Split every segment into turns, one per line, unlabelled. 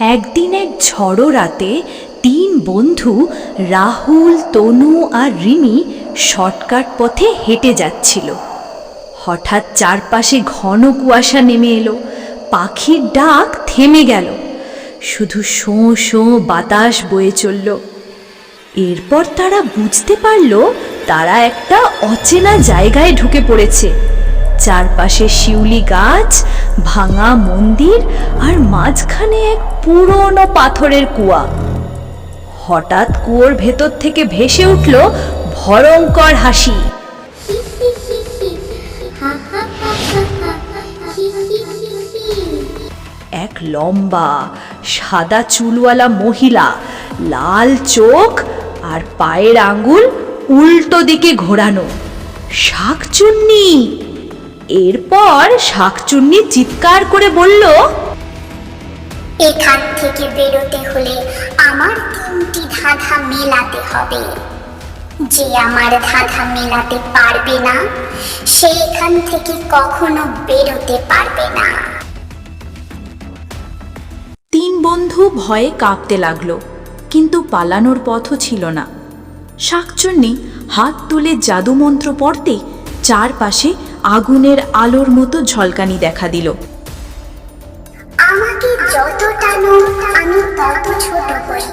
একদিন এক ঝড়ো রাতে তিন বন্ধু, রাহুল, তনু আর রিমি শর্টকাট পথে হেঁটে যাচ্ছিল। হঠাৎ চারপাশে ঘন কুয়াশা নেমে এলো। পাখির ডাক থেমে গেল। শুধু শোঁ শোঁ বাতাস বয়ে চলল। এরপর তারা বুঝতে পারল তারা একটা অচেনা জায়গায় ঢুকে পড়েছে। চারপাশে শিউলি গাছ, ভাঙা মন্দির আর মাঝখানে এক পুরনো পাথরের কুয়া। হঠাৎ কুয়োর ভেতর থেকে ভেসে উঠল ভয়ঙ্কর হাসি। এক লম্বা, সাদা চুলওয়ালা মহিলা, লাল চোখ আর পায়ের আঙ্গুল উল্টো দিকে ঘোরানো। শাকচুন্নি! এরপর শাকচুন্নি চিৎকার করে বলল
এখান থেকে বেরোতে হলে আমার তিনটি ধাঁধা মেলাতে হবে। যে আমার ধাঁধা মেলাতে পারবে না সে এখান থেকে কখনো বেরোতে পারবে না।
তিন বন্ধু ভয়ে কাঁপতে লাগল কিন্তু পালানোর পথও ছিল না। শাকচুন্নি হাত তুলে জাদুমন্ত্র পড়তেই চারপাশে আগুনের আলোর মতো ঝলকানি দেখা দিল।
আমাকে যত টানো আমি তত ছোট হই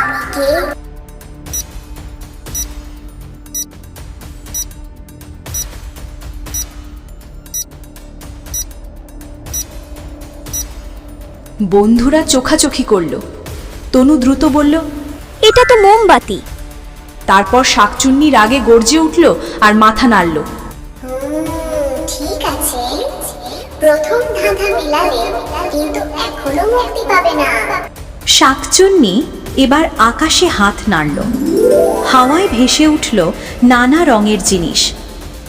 আমি কে
বন্ধুরা চোখাচোখি করল। তনু দ্রুত বলল
এটা তো মোমবাতি।
তারপর শাকচুন্নি রাগে গর্জে উঠল আর মাথা নাড়ল।
প্রথম ধাঁধা মেলালে কিন্তু এখনও মুক্তি পাবে না।
শাকচুন্নি এবার আকাশে হাত নাড়ল। হাওয়ায় ভেসে উঠল নানা রঙের জিনিস।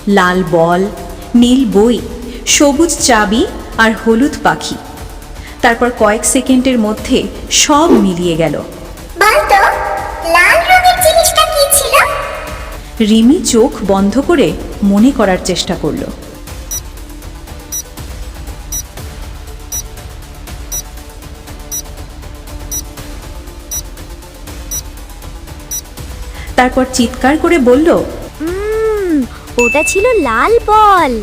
লাল বল নীল বই সবুজ চাবি আর হলুদ পাখি। তারপর কয়েক সেকেন্ডের মধ্যে সব মিলিয়ে গেল। রিমি চোখ বন্ধ করে মনে করার চেষ্টা করল। তারপর চিৎকার করে বলল
ওটা ছিল লাল বল।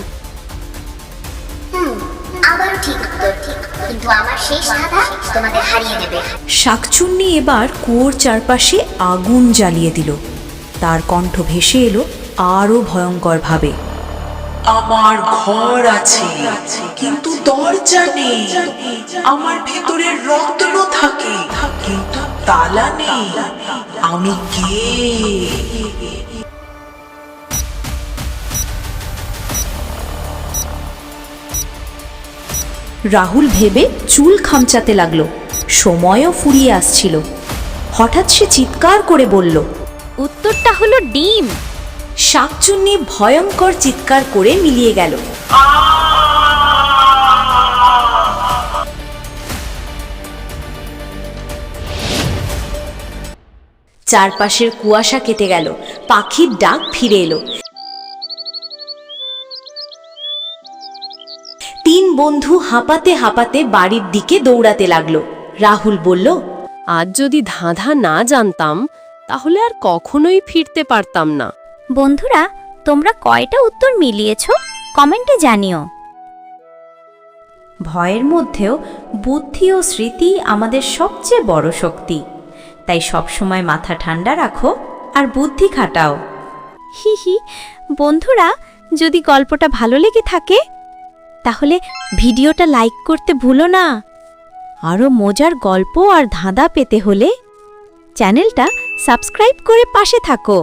আবার ঠিক ঠিক কিন্তু আমার শেষ ধাঁধা তোমাদের হারিয়ে দেবে।
শাকচুন্নি এবার কুয়োর চারপাশে আগুন জ্বালিয়ে দিল। তার কণ্ঠ ভেসে এলো আরও ভয়ঙ্কর ভাবে
আমার ঘর আছে কিন্তু দরজা নেই। আমার ভেতরে রত্ন থাকে কিন্তু তালা নেই আমি কে?
রাহুল ভেবে চুল খামচাতে লাগল সময়ও ফুরিয়ে আসছিল। হঠাৎ সে চিৎকার করে বলল
উত্তরটা হলো ডিম।
শাকচুন্নি ভয়ঙ্কর চিৎকার করে মিলিয়ে গেল। চারপাশের কুয়াশা কেটে গেল। পাখির ডাক ফিরে এলো। তিন বন্ধু হাঁপাতে হাঁপাতে বাড়ির দিকে দৌড়াতে লাগল। রাহুল বলল
আজ যদি ধাঁধা না জানতাম তাহলে আর কখনোই ফিরতে পারতাম না।
বন্ধুরা তোমরা কয়টা উত্তর মিলিয়েছ? কমেন্টে জানিও।
ভয়ের মধ্যেও বুদ্ধি ও স্মৃতি আমাদের সবচেয়ে বড় শক্তি। তাই সবসময় মাথা ঠান্ডা রাখো আর বুদ্ধি খাটাও।
হি হি, বন্ধুরা, যদি গল্পটা ভালো লেগে থাকে, তাহলে ভিডিওটা লাইক করতে ভুলো না। আরও মজার গল্প আর ধাঁধা পেতে হলে চ্যানেলটা সাবস্ক্রাইব করে পাশে থাকো।